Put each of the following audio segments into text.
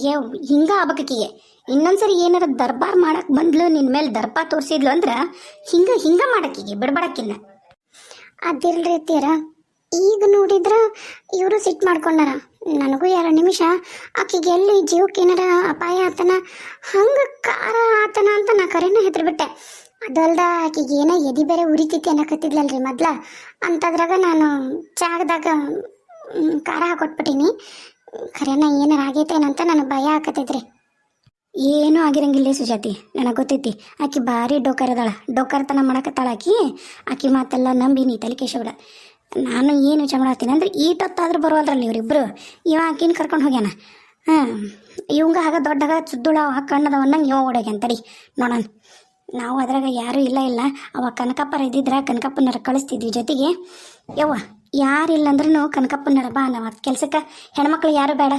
ಆಕಿಗೆ ಹಿಂಗ ಆಗ್ಬೇಕೀಗೆ ಇನ್ನೊಂದ್ಸರಿ ಏನಾರ ದರ್ಬಾರ್ ಮಾಡಕ್ ಬಂದ್ಲು ನಿನ್ ಮೇಲೆ ದರ್ಪ ತೋರಿಸಿದ್ಲು ಅಂದ್ರ ಹಿಂಗ ಹಿಂಗ ಮಾಡಕ್ಕಿಗೆ ಬಿಡ್ಬಾಡಕ್ಕಿನ್ನ ಅದಿಲ್ರಿ ತೀರ ಈಗ ನೋಡಿದ್ರ ಇವರು ಸಿಟ್ ಮಾಡ್ಕೊಂಡಾರ ನನಗೂ ಎರಡು ನಿಮಿಷ ಆಕಿಗೆ ಎಲ್ಲಿ ಜೀವಕ್ಕೆ ಏನಾರ ಅಪಾಯ ಆತನ ಹಂಗ ಕಾರ ಆತನ ಅಂತ ನಾ ಕರೆನ ಹೆದರ್ಬಿಟ್ಟೆ ಅದಲ್ದ ಆಕಿಗೆ ಏನೋ ಎದಿ ಬೇರೆ ಉರಿತೈತಿ ಅನ್ನಕತ್ತಿದ್ಲಲ್ರಿ ಮೊದ್ಲ ಅಂತದ್ರಾಗ ನಾನು ಚಾಗದಾಗ ಖಾರ ಹಾಕೊಟ್ಬಿಟ್ಟಿನಿ ಖರೇನ, ಏನಾರ ಆಗೈತೇನಂತ ನನಗೆ ಭಯ ಆಕತೈತ್ರಿ. ಏನೂ ಆಗಿರಂಗಿಲ್ಲ ಸುಜಾತಿ, ನನಗೆ ಗೊತ್ತೈತಿ. ಆಕಿ ಭಾರಿ ಡೋಕರ್ ಅದಾಳ. ಡೋಕರ್ತನ ಮಾಡಕತ್ತಾಳ ಆಕಿ. ಆಕಿ ಮಾತೆಲ್ಲ ನಂಬಿನಿ ತಲೆ ನಾನು ಏನು ವಿಚಾರ ಮಾಡತ್ತೀನಿ ಅಂದ್ರೆ ಈಟೊತ್ತಾದ್ರೂ ಬರೋಲ್ರಲ್ಲ ಇವರಿಬ್ರು. ಇವ ಆಕಿನ ಕರ್ಕೊಂಡು ಹೋಗ್ಯಾನ. ಹಾಂ, ಇವಂಗ ಹಾಗ ದೊಡ್ಡಗ ಸುದ್ದುಳ ಅವ ಅನ್ನಂಗೆ ಇವ ಓಡೋಗ್ಯಾನ ತಡಿ. ನೋಡೋಣ. ನಾವು ಅದ್ರಾಗ ಯಾರೂ ಇಲ್ಲ ಇಲ್ಲ. ಅವ ಕನಕಪ್ಪರ ಇದ್ದಿದ್ರ ಕನಕಪ್ಪನಾರ ಕಳಿಸ್ತಿದ್ವಿ ಜೊತೆಗೆ. ಯವ್ವ ಯಾರಿಲ್ಲ ಅಂದ್ರೂ ಕನಕಪ್ಪನರ ಬಾ ನಾವು ಕೆಲ್ಸಕ್ಕೆ. ಹೆಣ್ಮಕ್ಳು ಯಾರು ಬೇಡ.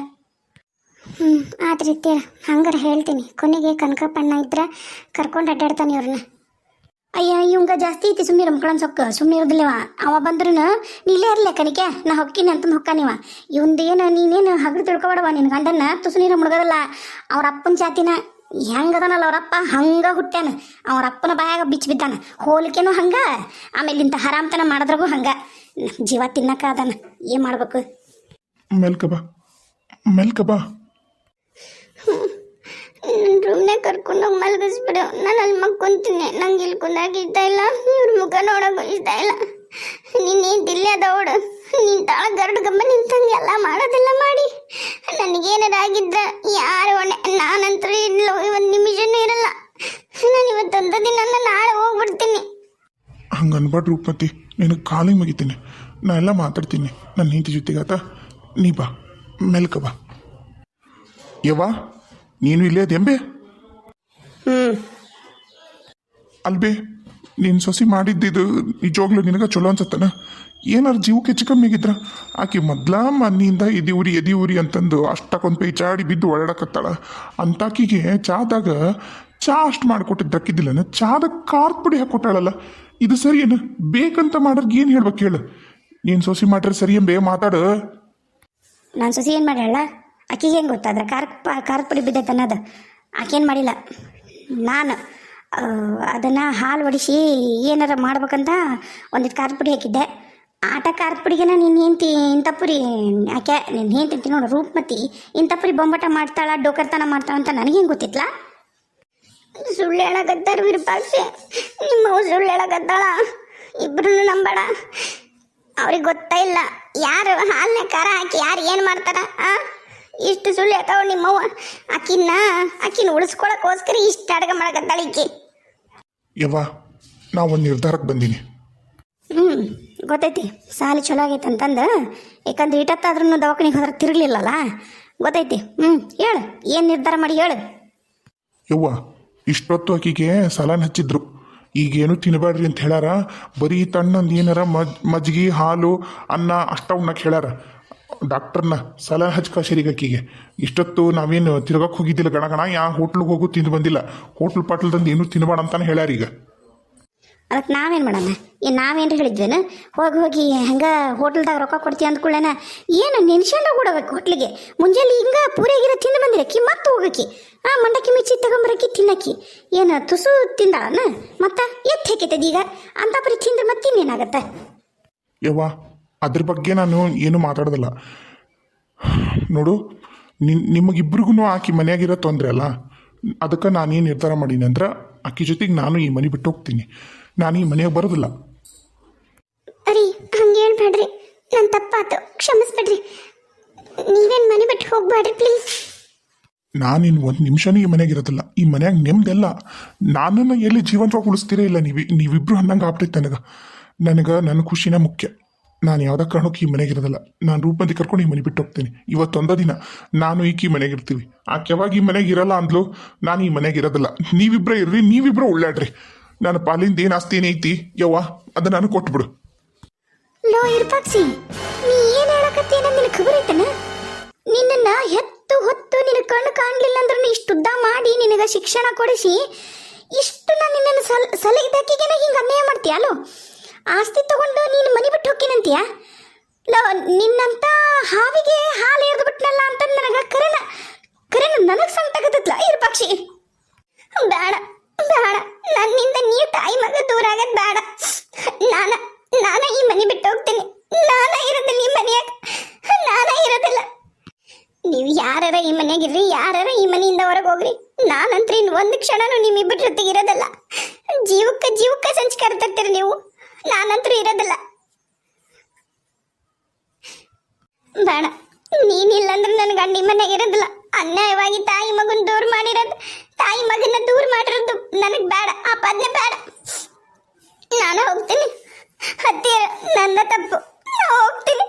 ಹ್ಞೂ ಆದ್ರೆ ತೀರ ಹಂಗಾರ ಹೇಳ್ತೀನಿ. ಕೊನೆಗೆ ಕನಕಪ್ಪಣ್ಣ ಇದ್ರೆ ಕರ್ಕೊಂಡು ಅಡ್ಡಾಡ್ತಾನೆ ಇವ್ರನ್ನ ಅಯ್ಯ, ಇವಂಗ ಜಾಸ್ತಿ ಐತಿ ಸುಮ್ಮನೆ ಮಕ್ಕಳನ್ನ ಸೊಕ್ಕ. ಸುಮ್ಮನೆ ಇರೋದಿಲ್ಲವ ಅವ ಬಂದ್ರೂ ನೀಲೇ ಇರಲಿ ಕನಿಕೆ ನಾ ಹೊಕ್ಕಿನಿ ಅಂತಂದು ಹೊಕ್ಕಾನಿವ ಇವಂದೇನು ನೀನೇನು ಹಗರು ತಿಳ್ಕೊಬೇಡವ ನಿನ್ನ ಗಂಡನ್ನ? ತುಸು ನೀರು ಮುಳುಗೋದಲ್ಲ. ಅವ್ರ ಅಪ್ಪನ ಜಾತಿನ ಹೆಂಗದನಲ್ಲ ಅವರಪ್ಪ ಹಂಗ ಹುಟ್ಟ್ಯಾನ. ಅವ್ರ ಅಪ್ಪನ ಬಾಯಾಗ ಬಿಚ್ಚ ಬಿದ್ದಾನ. ಹೋಲಿಕೆನೂ ಹಂಗ. ಆಮೇಲೆ ಇಂಥ ಹರಾಮ್ತನ ಮಾಡಿದ್ರಾಗೂ ಹಂಗ. ಜೀವ ತಿನ್ನಕ ಅದಾನ. ಏನು ಮಾಡ್ಬೇಕು? ಮೆಲ್ಕಬ ಮೆಲ್ಕಬ ಮೆಲ್ಕ ಕರ್ಕೊಂಡು ನನ್ನ ಕರ್ಕೊಂಡೋಗಿ ಮಲಗಿಸ್ಬಿಡು. ನಾನು ಅಲ್ಲಿ ಮಕ್ಕೊಂತೀನಿ ನಂಗೆ ಇಲ್ಲಿ ಕುಂದಾಗ ಇಷ್ಟ ಇಲ್ಲ. ಇವ್ರ ಮುಖ ನೋಡೋಕೆ ಇಷ್ಟ ಇಲ್ಲ. ನೀನು ದಿಲ್ಲೇ ದೌಡು ನೀನು ತಾಳ ಗರಡು ಗಮ್ಮ ನಿಂತಂಗೆ ಎಲ್ಲ ಮಾಡೋದೆಲ್ಲ ಮಾಡಿ. ನನಗೇನಾರ ಆಗಿದ್ರ ಯಾರು ಹೊಣೆ ನಾನಂತೂ ಇಲ್ಲ ಒಂದು ನಿಮಿಷನೂ ಇರಲ್ಲ. ನಾನು ಇವತ್ತೊಂದು ದಿನ ನಾಳೆ ಹೋಗ್ಬಿಡ್ತೀನಿ. ಹಂಗೆ ರೂಪತಿ. ನಿನಗೆ ಕಾಲಿಗೆ ಮುಗಿತೀನಿ. ನಾ ಎಲ್ಲ ಮಾತಾಡ್ತೀನಿ. ನನ್ನ ಹೆಂಡತಿ ಜೊತೆಗೆ ಆತ. ನೀ ಬಾ. ಮೆಲ್ಕ ಬಾ. ಯವ್ವ ನೀನು ಇಲ್ಲೇ ಅದೆಂಬೆ ಅಲ್ಬೆ ಅಲ್ಬೇ ನೀನು ಸೊಸಿ ಮಾಡಿದ್ದಿದ್ದು ನಿಜವಾಗ್ಲೂ ನಿನಗೆ ಚಲೋ ಅನ್ಸತ್ತನ? ಏನಾರು ಜೀವಕ್ಕೆ ಹೆಚ್ಚು ಕಮ್ಮಿ ಆಗಿದ್ರ? ಆಕೆ ಮೊದ್ಲ ಮನೆಯಿಂದ ಉರಿ ಎದಿ ಉರಿ ಅಂತಂದು ಅಷ್ಟಕ್ಕೊಂದು ಪೈ ಚಾಡಿ ಬಿದ್ದು ಒಳಡಕತ್ತಾಳ ಅಂತಾಕಿಗೆ ಚಾದಾಗ ಚಾ ಅಷ್ಟು ಮಾಡಿಕೊಟ್ಟಿದ್ದಕ್ಕಿದ್ದಿಲ್ಲನ? ಚಾದ ಖಾರದ ಪುಡಿ ಹಾಕೊಟ್ಟಾಳಲ್ಲ? ಇದು ಸರಿ ಏನು ಬೇಕಂತ ಮಾಡೋರ್ಗೆ ಏನು ಹೇಳ್ಬೇಕು ಹೇಳು ನೀನು ಸೊಸಿ ಮಾಡ್ರೆ ಸರಿ ಬೇ ಮಾತಾಡು. ನಾನು ಸೊಸಿ ಏನು ಮಾಡ್ಯಾಳ? ಆಕಿಗೆ ಹೆಂಗೆ ಗೊತ್ತಾದ್ರೆ ಕಾರ್ ಖಾರದ ಪುಡಿ ಬಿದ್ದೈತೆ ಅನ್ನೋದು. ಆಕೇನು ಮಾಡಿಲ್ಲ. ನಾನು ಅದನ್ನು ಹಾಲು ಒಡಿಸಿ ಏನಾರ ಮಾಡ್ಬೇಕಂತ ಒಂದಿಟ್ಟು ಖಾರದ ಪುಡಿ ಹಾಕಿದ್ದೆ. ಆಟ ಖಾರದ ಪುಡಿಗೆನ ನೀನು ಹೆಂಡ್ತಿ, ಇಂಥ ಪುರಿ ಯಾಕೆ ನೀನು ಹೆಂಡ್ತಿ ನೋಡು, ರೂಪಮತಿ, ಇಂಥ ಪುರಿ ಬೊಂಬಾಟ ಮಾಡ್ತಾಳ, ಡೋಕರ್ತನ ಮಾಡ್ತಾಳ ಅಂತ ನನಗೆ ಹೆಂಗೆ ಗೊತ್ತಿತ್ಲಾ? ಸುಳ್ಳು ಹೇಳಕತ್ತಾರ ವಿರೂಪಾಕ್ಷಿ. ನಿಮ್ಮವ್ ಸುಳ್ಳು ಹೇಳಕತ್ತಾಳ ಇಬ್ರು ನಂಬೇಡ. ಅವ್ರಿಗೆ ಗೊತ್ತಾ ಇಲ್ಲ. ಯಾರು ಹಾಲನ್ನ ಖಾರ ಹಾಕಿ ಯಾರು ಏನು ಮಾಡ್ತಾರ ಆ? ಇಷ್ಟು ಸುಳ್ಳು ಹೇಳ್ತಾವ ನಿಮ್ಮವ್ವ ಆಕಿನ್ನ ಆಕಿನ ಉಳಿಸ್ಕೊಳಕ್ಕೋಸ್ಕರ ಇಷ್ಟು ಅಡುಗೆ ಮಾಡಕತ್ತಾಳ ಈಕಿ. ಯವ್ವ ನಾ ಒಂದು ನಿರ್ಧಾರಕ್ಕೆ ಬಂದೀನಿ. ಹ್ಞೂ ಗೊತ್ತೈತಿ. ಸಾಲಿ ಚಲೋ ಆಗೈತೆ ಅಂತಂದು. ಯಾಕಂದ್ರೆ ಇಟತ್ತಾದ್ರೂ ದವಾಖಾನಿಗೆ ಹೋದ್ರೆ ತಿರುಗಲಿಲ್ಲಲ್ಲ. ಗೊತ್ತೈತಿ. ಹ್ಞೂ ಹೇಳು. ಏನು ನಿರ್ಧಾರ ಮಾಡಿ ಹೇಳು. ಯವ್ವ ಇಷ್ಟೊತ್ತು ಆಕಿಗೆ ಸಲಾನ್ ಹಚ್ಚಿದ್ರು. ಈಗೇನು ತಿನ್ನಬೇಡ್ರಿ ಅಂತ ಹೇಳಾರ ಬರೀ ತಣ್ಣಂದು ಏನಾರ ಮಜ್, ಮಜ್ಗಿ, ಹಾಲು, ಅನ್ನ ಅಷ್ಟ ಉಣ್ಣಕ್ಕೆ ಹೇಳ್ಯಾರ ಡಾಕ್ಟರ್ನ ಸಲಾನ್ ಹಚ್ಚ ಕಶರಿಗೆ ಆಕಿಗೆ. ಇಷ್ಟೊತ್ತು ನಾವೇನು ತಿರ್ಗಕ್ಕೆ ಹೋಗಿದ್ದಿಲ್ಲ ಗಣ ಗಣ. ಯಾ ಹೋಟ್ಲಿಗೆ ಹೋಗು ತಿಂದು ಬಂದಿಲ್ಲ. ಹೋಟ್ಲ್ ಪಾಟ್ಲ್ದಂದು ಏನೂ ತಿನ್ನಬಾರ ಅಂತಾನೆ ಹೇಳ್ಯಾರ ಈಗ. ಅದಕ್ಕೆ ನಾವೇನು ಮಾಡೋಣ? ಏನು ನಾವೇನು ಹೇಳಿದ್ವೇನು? ಹೋಗಿ ಹೋಗಿ ಹೆಂಗೆ ಹೋಟ್ಲ್ದಾಗ ರೊಕ್ಕ ಕೊಡ್ತೀವಿ ಅಂದ್ಕೊಳ್ಳೇನ ಏನು ನೆನ್ಸ್ಕೊಂಡು ಕೂಡಬೇಕು ಹೋಟ್ಲಿಗೆ? ಮುಂಜಾನೆ ಹಿಂಗೆ ಪೂರೆಗಿರ ತಿಂದು ಬಂದಿರಕ್ಕಿ, ಮತ್ತೆ ಹೋಗಕ್ಕಿ. ಆ, ಮಂಡಕ್ಕಿ ಮಿಚ್ಚಿ ತಗೊಂಬರಕ್ಕಿ, ತಿನ್ನಕ್ಕಿ. ಏನು ತುಸು ತಿಂದಾಳನ? ಮತ್ತೆ ಎತ್ತು ಹೇಕೈತದ ಈಗ? ಅಂತ ಪರಿ ತಿಂದ್ರೆ ಮತ್ತಿನ್ನೇನಾಗತ್ತೆ ಯವ್ವ, ಅದ್ರ ಬಗ್ಗೆ ನಾನು ಏನು ಮಾತಾಡೋದಿಲ್ಲ. ನೋಡು, ನಿನ್ ನಿಮಗಿಬ್ರಿಗೂ ಆಕಿ ಮನೆಯಾಗಿರೋ ತೊಂದರೆ ಅಲ್ಲ? ಅದಕ್ಕೆ ನಾನೇನು ನಿರ್ಧಾರ ಮಾಡೀನಿ ಅಂದ್ರೆ ಆಕಿ ಜೊತೆಗೆ ನಾನು ಈ ಮನೆ ಬಿಟ್ಟು ಹೋಗ್ತೀನಿ. ನಾನು ಈ ಮನೆಗೆ ಬರೋದಿಲ್ಲ. ಅರಿ ಹಂಗೆ ಹೇಳ್ಬೇಡ್ರಿ ನನ್ನ ತಪ್ಪಾತು. ಕ್ಷಮಿಸ್ಬೇಡ್ರಿ. ನೀವೇನು ಮನೆ ಬಿಟ್ಟು ಹೋಗ್ಬೇಡ್ರಿ ಪ್ಲೀಸ್ ನಾನಿನ್ನು ಒಂದು ನಿಮಿಷನೂ ಈ ಮನೆಗೆ ಇರೋದಿಲ್ಲ. ಈ ಮನ್ಯಾಗ ನೆಮ್ಮದೆಲ್ಲ ನಾನನ್ನು ಎಲ್ಲಿ ಜೀವಂತವಾಗಿ ಉಳಿಸ್ತೀರೇ ಇಲ್ಲ ನೀವು. ನೀವಿಬ್ರು ಅನ್ನಂಗೆ ಆಗ್ಬಿಟ್ಟೈತೆ ನನಗೆ. ನನಗೆ ನನ್ನ ಖುಷಿನ ಮುಖ್ಯ. ನಾನು ಯಾವುದೇ ಕಾರಣಕ್ಕೂ ಈ ಮನೆಗೆ ಇರೋದಿಲ್ಲ. ನಾನು ರೂಪಂದಿ ಕರ್ಕೊಂಡು ಈ ಮನೆ ಬಿಟ್ಟು ಹೋಗ್ತೀನಿ. ಇವತ್ತೊಂದ ದಿನ ನಾನು ಈಕಿ ಮನೆಗೆ ಇರ್ತೀವಿ. ಆಕೆ ಯಾವಾಗ ಈ ಮನೆಗೆ ಇರಲ್ಲ ಅಂದ್ಲು? ನಾನು ಈ ಮನೆಗೆ ಇರೋದಿಲ್ಲ. ನೀವಿಬ್ರೇ ಇರ್ರಿ ನೀವಿಬ್ರು ಒಳ್ಳಾಡ್ರಿ ನನ್ನ ಪಾಲಿಂದ ಏನು ಆಸ್ತಿ ಏನೈತಿ ಯವ್ವ, ಅದು ನಾನು ಕೊಟ್ಬಿಡು. ಲೋ, ಇರ್ಪಾಕ್ಸಿ, ನೀ ಏನ್ ಹೇಳಕತ್ತಿ? ಅನ್ನೋದ್ ನಿನಗೆ ಖಬರ್ ಐತನ? ನಿನ್ನನ್ನ ಹೆತ್ತು ಹೊತ್ತು ನಿನ್ನ ಕಣ್ಣು ಕಾಣಲಿಲ್ಲ ಅಂದ್ರೂ ಇಷ್ಟು ಉದ್ದ ಮಾಡಿ ನಿನಗ ಶಿಕ್ಷಣ ಕೊಡಿಸಿ, ಇಷ್ಟು ನಾನು ನಿನ್ನನ್ನು ಸಲ್ ಸಲಹಿದ್ದಕ್ಕಿಗೆನ ಹಿಂಗೆ ಅನ್ಯಾಯ ಮಾಡ್ತೀಯ? ಅಲೋ ಆಸ್ತಿ ತಗೊಂಡು ನೀನು ಮನೆ ಬಿಟ್ಟು ಹೋಗ್ತೀನಂತೀಯ ಲೋ, ನಿನ್ನಂತ ಹಾವಿಗೆ ಹಾಲು ಎರೆದು ಬಿಟ್ನಲ್ಲ ಅಂತ ನನಗೆ ಕರೆನ ಕರೆನ ನನಗೆ ಸಂಕಟ ಆಗತ್ತಲ್ಲ ಇರು ಪಕ್ಷಿ ಬೇಡ. ಬೇಡ. ನನ್ನಿಂದ ನೀವು ತಾಯಿ ಮಗ ದೂರ ಆಗದ್ ಬೇಡ. ನಾನ ನಾನ ಈ ಮನೆ ಬಿಟ್ಟು ಹೋಗ್ತೀನಿ. ನಾನ ಇರೋದಿಲ್ಲ ಈ ಮನೆಯಾಗ. ನಾನ ಇರೋದಿಲ್ಲ. ನೀವು ಯಾರಾರ ಈ ಮನೆಯಾಗಿರ್ರಿ ಯಾರಾರ ಈ ಮನೆಯಿಂದ ಹೊರಗೆ ಹೋಗ್ರಿ. ನಾನಂತ್ರ ಇನ್ನು ಒಂದು ಕ್ಷಣನೂ ನಿಮ್ಮಿಬ್ಬರ ಜೊತೆಗೆ ಇರೋದಲ್ಲ. ಜೀವಕ್ಕೆ ಜೀವಕ್ಕ ಸಂಸ್ಕಾರ ತರ್ತೀರಿ ನೀವು. ನಾನಂತೂ ಇರೋದಿಲ್ಲ. ಬೇಡ. ನೀನಿಲ್ಲ ಅಂದ್ರೆ ನನ್ನ ಗಂಡಿ ಮನೆಗೆ ಇರೋದಿಲ್ಲ. ಅನ್ಯಾಯವಾಗಿ ತಾಯಿ ಮಗನ್ ದೂರ ಮಾಡಿರೋದು, ತಾಯಿ ಮಗನ ದೂರ ಮಾಡಿರೋದು ನನಗೆ ಬೇಡ, ಆ ಪದ್ನೆ ಬೇಡ. ನಾನು ಹೋಗ್ತೀನಿ. ಹತ್ತಿರ ನನ್ನ ತಪ್ಪು. ನಾನು ಹೋಗ್ತೀನಿ.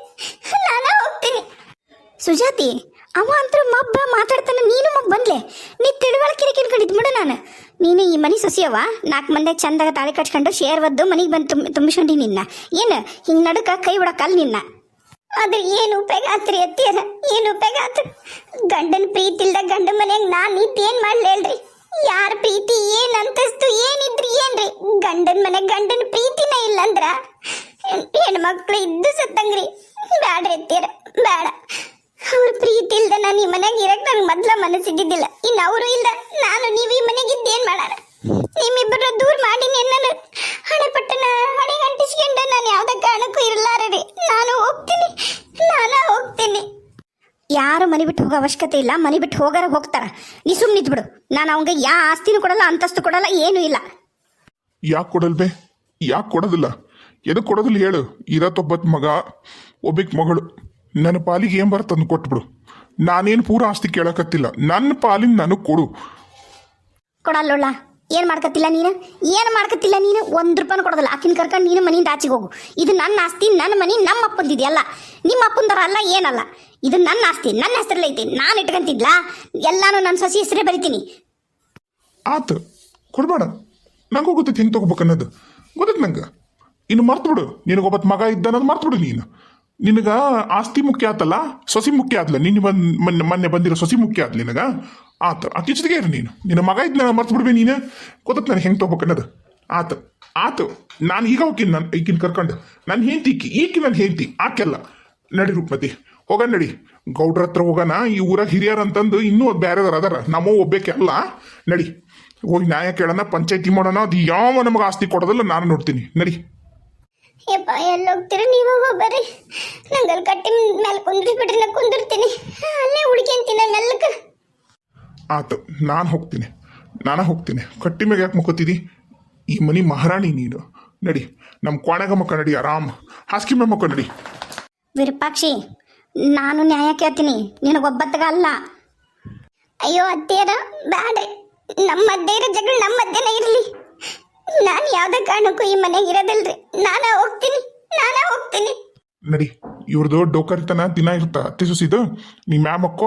ನಾನು ಹೋಗ್ತೀನಿ. ಸುಜಾತಿ, ಅವ ಅಂತೂ ಮಬ್ಬ ಮಾತಾಡ್ತಾನೆ, ನೀನು ಮಬ್ಬ ಬಂದ್ಲೆ. ನೀ ತಿಳುವಳಿಕೆ ಕಿನ್ಕೊಂಡಿದ್ ಬಿಡು ನಾನು. ನೀನು ಈ ಮನೆ ಸೊಸಿಯವ ನಾಲ್ಕು ಮಂದಿ ಚಂದಾಗ ತಾಳಿ ಕಟ್ಕೊಂಡು ಶೇರ್ ಒದ್ದು ಮನೆಗೆ ಬಂದು ತುಂಬ ತುಂಬಿಸ್ಕೊಂಡಿ ನಿನ್ನ. ಏನು, ಹಿಂಗೆ ನಡುಕ ಕೈ ಬಿಡಕ್ಕಲ್ಲ ನಿನ್ನ. ಆದ್ರೆ ಏನು ಉಪಯೋಗ ಆತ್ರಿ ಅತ್ತಿಯರ? ಏನು ಉಪಯೋಗ ಆತು ಗಂಡನ ಪ್ರೀತಿ ಇಲ್ದ ಗಂಡ ಮನ್ಯಾಗ ನಾನ್ ಇದ್ದೇನ್ ಮಾಡ್ಲಿ ಹೇಳ್ರಿ? ಯಾರ ಪ್ರೀತಿ ಏನ್ ಅಂತಸ್ತು ಏನಿದ್ರಿ ಏನ್ರಿ? ಗಂಡನ ಮನೆ ಗಂಡನ ಪ್ರೀತಿನ ಇಲ್ಲ ಅಂದ್ರ ಹೆಣ್ಮಕ್ಳು ಇದ್ದು ಸತ್ತಂಗ್ರಿ. ಬ್ಯಾಡ್ರಿ ಅತ್ತಿಯರ ಬೇಡ ಅವ್ರ ಪ್ರೀತಿ ಇಲ್ದ ನಾನು ಈ ಮನ್ಯಾಗ ಇರಕ್ ನನ್ಗೆ ಮೊದ್ಲ ಮನಸ್ಸಿದ್ದಿದ್ದಿಲ್ಲ. ಇನ್ನು ಅವರು ಇಲ್ಲ ನಾನು ನೀವು ಈ ಮನೆಗೆ ಇದ್ದೇನ್ ಮಾಡಾರ ನಿಮ್ಮಿಬ್ಬರ ದೂರ ಮಾಡಿ ನನ್ನ ಹಣೆ ಪಟ್ಟಣ ಹಣೆ ಅಂಟಿಸ್ಕೊಂಡು ನಾನು ಯಾವುದೇ ಕಾರಣಕ್ಕೂ ಇರಲಾರರಿ ನಾನು ಹೋಗ್ತೀನಿ ನಾನು ಹೋಗ್ತೀನಿ. ಯಾರು ಮನೆ ಬಿಟ್ಟು ಹೋಗೋ ಅವಶ್ಯಕತೆ ಇಲ್ಲ ಮನೆ ಬಿಟ್ಟು ಹೋಗಾರ ಹೋಗ್ತಾರ. ನೀ ಸುಮ್ಮನೆ ನಿಂತ್ಬಿಡು. ನಾನು ಅವಂಗೆ ಯಾ ಆಸ್ತಿನೂ ಕೊಡಲ್ಲ ಅಂತಸ್ತು ಕೊಡಲ್ಲ ಏನೂ ಇಲ್ಲ. ಯಾಕೆ ಕೊಡಲ್ಬೇ ಯಾಕೆ ಕೊಡೋದಿಲ್ಲ? ಎದಕ್ಕೆ ಕೊಡೋದಿಲ್ಲ ಹೇಳು. ಇರತ್ತೊಬ್ಬತ್ ಮಗ ಒಬ್ಬಕ್ ಮಗಳು. ನನ್ನ ಪಾಲಿಗೆ ಏನು ಬರ್ತಂದು ಕೊಟ್ಬಿಡು. ನಾನೇನು ಪೂರ ಆಸ್ತಿ ಕೇಳಕತ್ತಿಲ್ಲ. ನನ್ನ ಪಾಲಿನ ನನಗೆ ಕೊಡು. ಕೊಡಲ್ಲೋಳ ಏನು ಮಾಡ್ಕತ್ತಿಲ್ಲ ನೀನು? ಏನು ಮಾಡ್ಕತ್ತಿಲ್ಲ ನೀನು? ಒಂದು ರೂಪಾಯಿ ಕೊಡೋದಿಲ್ಲ. ಆಕಿನ ಕರ್ಕೊಂಡು ನೀನು ಮನೆಯಿಂದ ಆಚೆಗೆ ಹೋಗು. ಇದು ನನ್ನ ಆಸ್ತಿ ನನ್ನ ಮನೆ, ನಮ್ಮ ಅಪ್ಪಂದಿದೆಯಲ್ಲ. ನಿಮ್ಮ ಅಪ್ಪಂದರ ಅಲ್ಲ, ಏನಲ್ಲ. ಇದು ನನ್ನ ಆಸ್ತಿ, ನನ್ನ ಹೆಸರಲ್ಲಿ ಐತಿ. ನಾನು ಇಟ್ಕೊಂತಿದ್ಲ? ಎಲ್ಲಾನು ನನ್ನ ಸಸಿ ಹೆಸರೇ ಬರಿತೀನಿ. ಆತು, ಕೊಡ್ಬೇಡ. ನಂಗೆ ಗೊತ್ತೈತಿ ಹೆಂಗೆ ತಗೋಬೇಕು ಅನ್ನೋದು. ಗೊತ್ತೈತಿ ನಂಗೆ? ಇನ್ನು ಮರ್ತು ಬಿಡು ನಿನಗೊಬ್ಬತ್ತು ಮಗ ಇದ್ದ ಅನ್ನೋದು ಮರ್ತು ಬಿಡು ನೀನು. ನಿನಗ ಆಸ್ತಿ ಮುಖ್ಯ ಆತಲ್ಲ, ಸೊಸಿ ಮುಖ್ಯ ಆದ್ಲ. ನಿನ್ನ ಬಂದ್, ಮೊನ್ನೆ ಬಂದಿರೋ ಸೊಸಿ ಮುಖ್ಯ ಆತ್ಲ ನಿನಗ. ಆತು ಅತಿ ಜೊತೆಗೆ ಇರು ನೀನು. ನಿನ್ನ ಮಗ ಇದ್ನ ಮರ್ತು ಬಿಡ್ಬೇ ನೀನು. ಗೊತ್ತ ನಾನು ಹೆಂಗೆ ತಗೋಬೇಕು ಅನ್ನೋದು. ಆತು ಆತು, ನಾನು ಈಗ ಹೋಗ್ತೀನಿ ನಾನು ಈಗಿನ ಕರ್ಕೊಂಡು. ನನ್ನ ಹೆಂಡತಿ ಇಕ್ಕಿ ಈಕಿ ನನ್ನ ಹೆಂಡತಿ, ಆಕೆಲ್ಲ. ನಡಿ ರೂಪಮತಿ ಹೋಗ ನಡಿ. ಗೌಡ್ರ ಹತ್ರ ಹೋಗೋಣ ಈ ಊರಾಗ ಹಿರಿಯರ್ ಅಂತಂದು ಇನ್ನೂ ಬೇರೆದವ್ರು ಅದಾರ. ನಮ್ಮ ಒಬ್ಬೇಕೆ ಅಲ್ಲ. ನಡಿ. ಹೋಗಿ ನ್ಯಾಯ ಕೇಳೋಣ, ಪಂಚಾಯತಿ ಮಾಡೋಣ, ಅದು ಯಾವ ನಮಗೆ ಆಸ್ತಿ ಕೊಡೋದಲ್ಲ ನಾನು ನೋಡ್ತೀನಿ. ನಡಿ. ಯಪ್ಪ ಎಲ್ಲಿ ಹೋಗ್ತೀರಿ ನೀವು ಹೋಗ್ಬರ್ರಿ. ಕಟ್ಟಿ ಮೇಲೆ ಕುಂದ್ರಿ ಬಿಡ್ರಿ, ನಾ ಕುಂದಿರ್ತೀನಿ. ಅಲ್ಲೇ ಹುಡ್ಕೊಂತೀನಿ ಮೆಲ್ಲಕ ಆತು, ನಾನು ಹೋಗ್ತೀನಿ. ನಾನು ಹೋಗ್ತೀನಿ. ಕಟ್ಟಿ ಮ್ಯಾಗ ಯಾಕೆ ಮುಕ್ಕೋತಿದಿ ಈ ಮನಿ ಮಹಾರಾಣಿ ನೀನು. ನಡಿ ನಮ್ಮ ಕೋಣೆಗ ಮಕ್ಕ ನಡಿ, ಆರಾಮ್. ಹಾಸಿಗೆ ಮೇಲೆ ಮಕ್ಕ ವಿರೂಪಾಕ್ಷಿ, ನಾನು ನ್ಯಾಯ ಕೇಳ್ತೀನಿ. ನಿನಗೊಬ್ಬತ್ತಗ ಅಲ್ಲ. ಅಯ್ಯೋ, ಅತ್ತೆಯರ ಬ್ಯಾಡ ನಮ್ಮ ಇರೋ ಜಗಳ ನಮ್ಮ ಮಧ್ಯೆನೇ ಇರಲಿ. ನಾನು ಯಾವುದೇ ಕಾರಣಕ್ಕೂ ಈ ಮನೆಗೆ ಇರೋದಿಲ್ರಿ. ನಾನೇ ಹೋಗ್ತೀನಿ. ನಾನೇ ಹೋಗ್ತೀನಿ. ನಡಿ ಇವ್ರದ್ದು ಡೋಕರಿತನ ದಿನ ಇರ್ತ. ಅತ್ತೆ ಸುಸಿದು ನೀ ಮ್ಯಾಮ್ ಅಕ್ಕ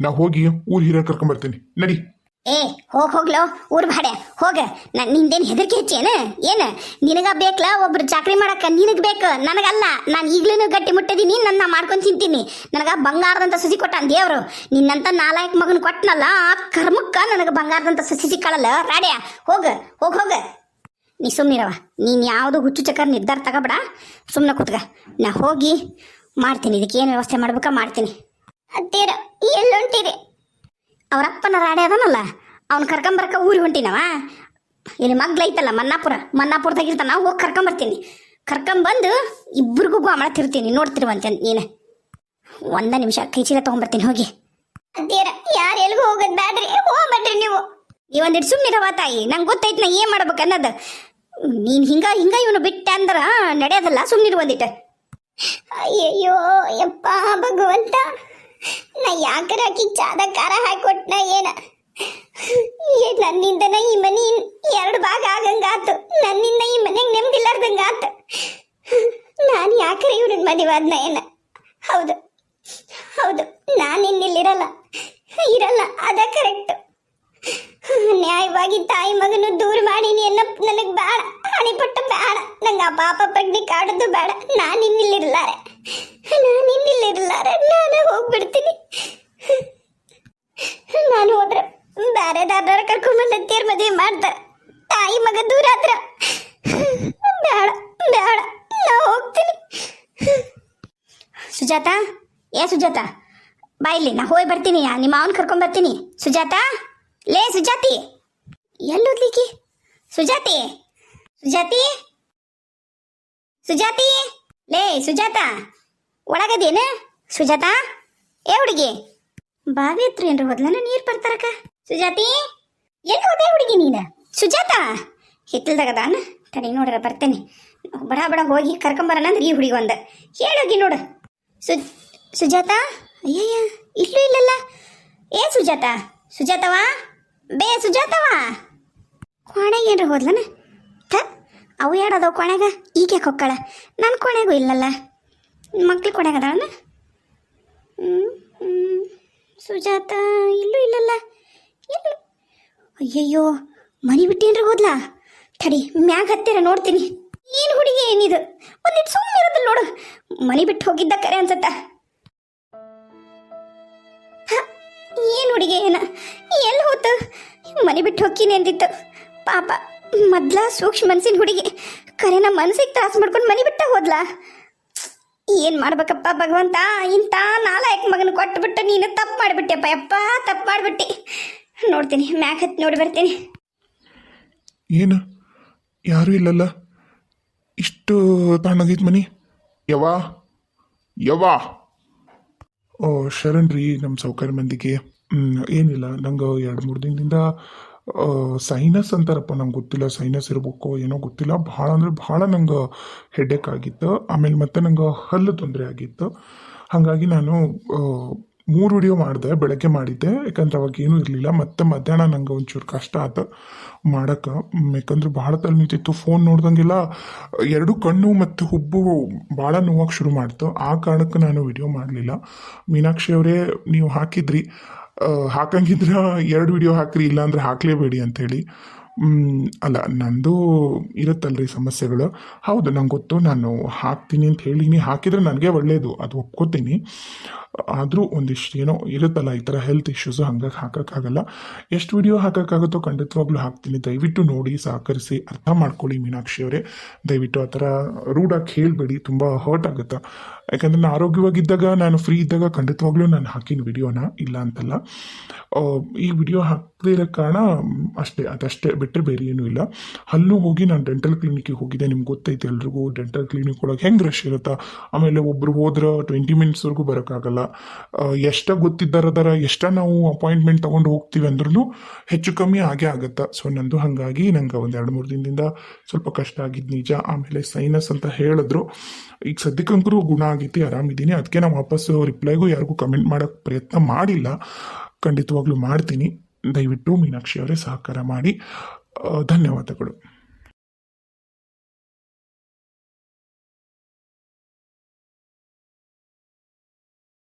ನಾ ಹೋಗಿ ಊರ್ ಕರ್ಕೊಂಡ್ ಬರ್ತೀನಿ. ನಡಿ. ಏ, ಹೋಗ್, ಹೋಗ್ಲೋ, ಊರ್ ಬಾಡೆ, ಹೋಗ. ನಾ ನಿಂದೇನ್ ಹೆದರಿಕೆ ಹೆಚ್ಚೇನ ಏನ? ನಿನಗ ಬೇಕಲ್ಲ ಒಬ್ರು ಚಾಕ್ರಿ ಮಾಡಕ್ಕ ನಿನಗ್ ಬೇಕು? ನನಗಲ್ಲ. ನಾನು ಈಗ್ಲೂ ಗಟ್ಟಿ ಮುಟ್ಟಿದೀನಿ ನನ್ನ ಮಾಡ್ಕೊಂಡ್ ತಿಂತೀನಿ. ನನಗ ಬಂಗಾರದಂತ ಸಸಿ ಕೊಟ್ಟಾನ ದೇವ್ರು. ನಿನ್ನಂತ ನಾಲಾಯಕ್ ಮಗನ ಕೊಟ್ಟನಲ್ಲ ಆ ಕರ್ಮಕ್ಕ ನನಗ ಬಂಗಾರದಂತ ಸಸಿ ಸಿಕ್ಕಳಲ್ಲ, ರಾಡ್ಯ. ಹೋಗ, ಹೋಗ್, ಹೋಗ. ನೀ ಸುಮ್ಮನಿರವ ನೀನು ಯಾವುದು ಹುಚ್ಚು ಚಕ್ಕರ್ ನಿರ್ಧಾರ ತಗೋಬೇಡ. ಸುಮ್ಮನೆ ಕೂತ್ಗ ನಾ ಹೋಗಿ ಮಾಡ್ತೀನಿ. ಇದಕ್ಕೆ ಏನು ವ್ಯವಸ್ಥೆ ಮಾಡ್ಬೇಕಾ ಮಾಡ್ತೀನಿ. ಅತ್ತೇರ ಎಲ್ಲೊಂಟಿರಿ ಅವರಪ್ಪನ ರಾಡೆ ಅದನಲ್ಲ. ಅವ್ನು ಕರ್ಕೊಂಬರ್ಕ ಊರಿಗೆ ಹೊಂಟಿನವ. ಇಲ್ಲಿ ಮಗ್ಲೈತಲ್ಲ ಮನ್ನಾಪುರ. ಮನ್ನಾಪುರದಾಗ ಇರ್ತಾನ. ಹೋಗಿ ಕರ್ಕೊಂಬರ್ತೀನಿ ಕರ್ಕೊಂಬಂದು ಇಬ್ಬರಿಗೂ ಗೋಮಳ ತಿರ್ತೀನಿ ನೋಡ್ತಿರುವಂತೆ ನೀನು. ಒಂದ ನಿಮಿಷ ಕೈ ಚೀಲ ತೊಗೊಂಬರ್ತೀನಿ ಹೋಗಿ. ಅದೇರ, ಯಾರು ಎಲ್ಗೂ ಹೋಗೋದು ಬ್ಯಾಡ್ರಿ? ಹೋಗ್ಬೇಡ್ರಿ ನೀವು. ನೀವೊಂದಿಟ್ಟು ಸುಮ್ಮನಿರವ ತಾಯಿ. ನಂಗೆ ಗೊತ್ತೈತೆ ನಾ ಏನು ಮಾಡ್ಬೇಕು ಅನ್ನೋದು. ನೀನು ಹಿಂಗ ಹಿಂಗ ಇವನು ಬಿಟ್ಟೆ ಅಂದ್ರೆ ನಡೆಯೋದಲ್ಲ ಸುಮ್ಮನಿರು ಒಂದಿಟ್ಟು ಅಯ್ಯಯ್ಯೋ ಯಪ್ಪ ಭಗವಂತ. ನಾ ಯಾಕರ ಆಕಿ ಚಾದ ಖಾರ ಹಾಕೊಟ್ನ ಏನ? ಏ, ನನ್ನಿಂದನ ಈ ಮನಿ ಎರಡು ಭಾಗ ಆಗಂಗಾತು ನನ್ನಿಂದ ಈ ಮನೆಗೆ ನೆಮ್ಮದಿಲ್ಲಾರ್ದಂಗಾತು ನಾನು ಯಾಕರ ಇವ್ರನ್ನ ಮದುವಾದ್ನ ಏನ? ಹೌದು ಹೌದು ನಾನು ಇನ್ನಿಲ್ಲಿರಲ್ಲ. ಇರಲ್ಲ ಅದ ಕರೆಕ್ಟ್ ನ್ಯಾಯವಾಗಿ ತಾಯಿ ಮಗನು ದೂರ ಮಾಡೀನಿ ಅನ್ನೋ ನನಗೆ ಬೇಡ ಹಣಿಪಟ್ಟು ಬೇಡ ನಂಗೆ ಆ ಪಾಪ ಪಗ್ನಿ ಕಾಡೋದು ಬೇಡ ನಾನು ಇನ್ನಿಲ್ಲಿರ್ಲಾರೆ. ನಾನು ಇನ್ನಿಲ್ಲಿರ್ಲಾರೆ. ನಾನು ಹೋಗ್ಬಿಡ್ತೀನಿ. ನಾನು ಹೋದ್ರೆ ಬೇರೆ ದಾರ ಕರ್ಕೊಂಡ್ಬಂದು ತೀರ್ ಮದುವೆ ಮಾಡ್ತಾರೆ. ತಾಯಿ ಮಗ ದೂರ ಹತ್ರ ಬೇಡ ಬೇಡ ನಾ ಹೋಗ್ತೀನಿ. ಸುಜಾತ? ಏ ಸುಜಾತ? ಬಾ ಇಲ್ಲಿ, ನಾ ಹೋಗಿ ಬರ್ತೀನಿ. ನಿಮ್ಮ ಅವನ್ ಕರ್ಕೊಂಡ್ ಬರ್ತೀನಿ ಸುಜಾತ? ಲೇ ಸುಜಾತಿ ಎಲ್ಲೋದ್ಲಿಕ್ಕೆ ಸುಜಾತಿ ಸುಜಾತಿ ಸುಜಾತಿ, ಲೇ ಸುಜಾತ, ಒಳಗದೇನ? ಸುಜಾತ, ಏ ಹುಡುಗಿ, ಬಾವಿ ಹತ್ರ ಏನ್ರ ಹೋದ್ಲನ ನೀರ್ ಬರ್ತಾರಕ ಸುಜಾತಿ, ಎಲ್ಲಿ ಹೋದೆ ಹುಡುಗಿ ನೀನ? ಸುಜಾತ ಹಿತ್ತಲ್ದಾಗದಾನ ತಡಿ ನೋಡ್ರ ಬರ್ತೇನೆ. ಬಡ ಬಡ ಹೋಗಿ ಕರ್ಕೊಂಬರೋಣ ಅಂದ್ರೆ ಈ ಹುಡುಗಿ ಒಂದ. ಹೇಳೋಗಿ ನೋಡು. ಸು, ಸುಜಾತ, ಅಯ್ಯಯ್ಯ, ಇಲ್ಲೂ ಇಲ್ಲಲ್ಲ. ಏ ಸುಜಾತ, ಸುಜಾತವಾ? ಬೇ ಸುಜಾತವ ಕೋಣೆಗೆ ಏನ್ರ ಹೋದ್ಲನ? ಥ, ಅವು ಎರಡದವು ಕೊಣೆಗ? ಈಗ ಕೊಕ್ಕಳ. ನನ್ನ ಕೋಣೆಗೂ ಇಲ್ಲಲ್ಲ. ಮಕ್ಳು ಕೋಣೆಗೆ ಹ್ಞೂ ಸುಜಾತ, ಇಲ್ಲೂ ಇಲ್ಲಲ್ಲ. ಇಲ್ಲ. ಅಯ್ಯಯ್ಯೋ, ಮನಿ ಬಿಟ್ಟೇನ್ರ ಹೋದ್ಲಾ? ತಡಿ, ಮ್ಯಾಗ ಹತ್ತಿರ ನೋಡ್ತೀನಿ. ಏನು ಹುಡುಗಿ ಏನಿದು? ಒಂದಿಟ್ಟು ಸುಮ್ಮನೆ ಇರೋದಿಲ್ಲ ನೋಡು. ಮನಿ ಬಿಟ್ಟು ಹೋಗಿದ್ದ ಕರೆ ಅನ್ಸತ್ತ. ಏನ್? ಎಲ್ಲಿ ಹೋತು? ಮನೆ ಬಿಟ್ಟು ಹೋಗ್ತೀನಿ ಅಂದಿತ್ತು. ಪಾಪ, ಮೊದ್ಲ ಸೂಕ್ಷ್ಮ ಮನ್ಸಿನ ಹುಡುಗಿ ಕರೆನ ಮನ್ಸಿಗೆ ತ್ರಾಸ ಮಾಡ್ಕೊಂಡು ಮನೆ ಬಿಟ್ಟ ಹೋದ್ಲಾ? ಏನ್ ಮಾಡ್ಬೇಕಪ್ಪ ಭಗವಂತ? ಇಂಥ ನಾಲಾಯಕ್ ಮಗನ ಕೊಟ್ಬಿಟ್ಟು ನೀನು ತಪ್ಪು ಮಾಡಿಬಿಟ್ಟೆಪ್ಪ. ಯಪ್ಪ, ತಪ್ಪು ಮಾಡಿಬಿಟ್ಟಿ. ನೋಡ್ತೀನಿ ಮ್ಯಾಕ್ ಹತ್ತಿ ನೋಡಿ ಬರ್ತೀನಿ. ಏನು? ಯಾರೂ ಇಲ್ಲಲ್ಲ? ಇಷ್ಟು ತಣ್ಣಗೈತ್ ಮನಿ? ಯವಾ ಯವಾ ಓ ಶರಣ್ರಿ ನಮ್ಮ ಸೌಕರ್ಯ ಮಂದಿಗೆ. ಏನಿಲ್ಲ. ನಂಗೆ ಎರಡು ಮೂರು ದಿನದಿಂದ ಸೈನಸ್ ಅಂತಾರಪ್ಪ, ನಂಗೆ ಗೊತ್ತಿಲ್ಲ. ಸೈನಸ್ ಇರ್ಬೇಕು ಏನೋ ಗೊತ್ತಿಲ್ಲ. ಭಾಳ ಅಂದ್ರೆ ಭಾಳ ನಂಗೆ ಹೆಡ್ಡೇಕ್ ಆಗಿತ್ತು. ಆಮೇಲೆ ಮತ್ತೆ ನಂಗೆ ಹಲ್ಲು ತೊಂದರೆ ಆಗಿತ್ತು. ಹಾಗಾಗಿ ನಾನು ಮೂರು ವಿಡಿಯೋ ಮಾಡಿದೆ, ಬೆಳಗ್ಗೆ ಮಾಡಿದ್ದೆ. ಯಾಕಂದ್ರೆ ಅವಾಗ ಏನೂ ಇರಲಿಲ್ಲ. ಮತ್ತೆ ಮಧ್ಯಾಹ್ನ ನಂಗೆ ಒಂಚೂರು ಕಷ್ಟ ಆತ ಮಾಡೋಕ್ಕೆ ಯಾಕಂದ್ರೆ ಭಾಳ ತಲೆ ನಿಂತಿತ್ತು. ಫೋನ್ ನೋಡ್ದಂಗೆಲ್ಲ ಎರಡು ಕಣ್ಣು ಮತ್ತು ಹುಬ್ಬು ಭಾಳ ನೋವಾಗ ಶುರು ಮಾಡ್ತು. ಆ ಕಾರಣಕ್ಕೆ ನಾನು ವಿಡಿಯೋ ಮಾಡಲಿಲ್ಲ. ಮೀನಾಕ್ಷಿ ಅವರೇ, ನೀವು ಹಾಕಿದ್ರಿ. ಹಾಕಂಗಿದ್ರೆ ಎರಡು ವಿಡಿಯೋ ಹಾಕ್ರಿ, ಇಲ್ಲಾಂದ್ರೆ ಹಾಕಲೇಬೇಡಿ ಅಂಥೇಳಿ ಅಲ್ಲ, ನಂದು ಇರುತ್ತಲ್ರಿ ಸಮಸ್ಯೆಗಳು. ಹೌದು, ನಂಗೆ ಗೊತ್ತು, ನಾನು ಹಾಕ್ತೀನಿ ಅಂತ ಹೇಳಿನಿ. ಹಾಕಿದ್ರೆ ನನಗೆ ಒಳ್ಳೆಯದು ಅದು ಒಪ್ಕೋತೀನಿ. ಆದರೂ ಒಂದಿಷ್ಟು ಏನೋ ಇರುತ್ತಲ್ಲ ಈ ಥರ ಹೆಲ್ತ್ ಇಶ್ಯೂಸು ಹಂಗಾಗಿ ಹಾಕೋಕ್ಕಾಗಲ್ಲ ಎಷ್ಟು ವಿಡಿಯೋ ಹಾಕೋಕ್ಕಾಗುತ್ತೋ ಖಂಡಿತವಾಗ್ಲೂ ಹಾಕ್ತೀನಿ. ದಯವಿಟ್ಟು ನೋಡಿ, ಸಹಕರಿಸಿ, ಅರ್ಥ ಮಾಡ್ಕೊಳ್ಳಿ ಮೀನಾಕ್ಷಿ ಅವರೇ. ದಯವಿಟ್ಟು ಆ ಥರ ರೂಢಾಗಿ ಹೇಳಬೇಡಿ, ತುಂಬ ಹರ್ಟ್ ಆಗುತ್ತೆ. ಯಾಕಂದರೆ ನಾನು ಆರೋಗ್ಯವಾಗಿದ್ದಾಗ, ನಾನು ಫ್ರೀ ಇದ್ದಾಗ ಖಂಡಿತವಾಗ್ಲೂ ನಾನು ಹಾಕಿನ ವಿಡಿಯೋನ ಇಲ್ಲ ಅಂತಲ್ಲ. ಈ ವಿಡಿಯೋ ಹಾಕದೇ ಇರೋ ಕಾರಣ, ಅಷ್ಟೇ, ಅದಷ್ಟೇ ಬಿಟ್ಟರೆ ಬೇರೆ ಏನೂ ಇಲ್ಲ. ಅಲ್ಲೂ ಹೋಗಿ ನಾನು ಡೆಂಟಲ್ ಕ್ಲಿನಿಕ್ಕಿಗೆ ಹೋಗಿದ್ದೆ. ನಿಮ್ಗೆ ಗೊತ್ತೈತೆ ಎಲ್ರಿಗೂ ಡೆಂಟಲ್ ಕ್ಲಿನಿಕ್ ಒಳಗೆ ಹೆಂಗೆ ರಶ್ ಇರುತ್ತಾ? ಆಮೇಲೆ ಒಬ್ಬರು ಹೋದ್ರೆ ಟ್ವೆಂಟಿ ಮಿನಿಟ್ಸ್ವರೆಗೂ ಬರೋಕ್ಕಾಗಲ್ಲ. ಎಷ್ಟ ಗೊತ್ತಿದ್ದಾರದಾರ ಎಷ್ಟ ನಾವು ಅಪಾಯಿಂಟ್ಮೆಂಟ್ ತೊಗೊಂಡು ಹೋಗ್ತೀವಿ ಅಂದ್ರೂ ಹೆಚ್ಚು ಕಮ್ಮಿ ಆಗೇ ಆಗುತ್ತೆ. ಸೊ ನಂದು ಹಾಗಾಗಿ ನಂಗೆ ಒಂದು ಎರಡು ಮೂರು ದಿನದಿಂದ ಸ್ವಲ್ಪ ಕಷ್ಟ ಆಗಿದ್ದು ನಿಜ. ಆಮೇಲೆ ಸೈನಸ್ ಅಂತ ಹೇಳಿದ್ರು. ಈಗ ಸದ್ಯಕ್ಕಂಕರೂ ಗುಣ ಆಗೈತಿ ಆರಾಮಿದ್ದೀನಿ ಅದಕ್ಕೆ ನಾವು ವಾಪಸ್ಸು ರಿಪ್ಲೈಗೂ ಯಾರಿಗೂ ಕಮೆಂಟ್ ಮಾಡೋಕ್ಕೆ ಪ್ರಯತ್ನ ಮಾಡಿಲ್ಲ. ಖಂಡಿತವಾಗ್ಲೂ ಮಾಡ್ತೀನಿ. ದಯವಿಟ್ಟು ಮೀನಾಕ್ಷಿ ಅವರೇ ಸಹಕಾರ ಮಾಡಿ. ಧನ್ಯವಾದಗಳು.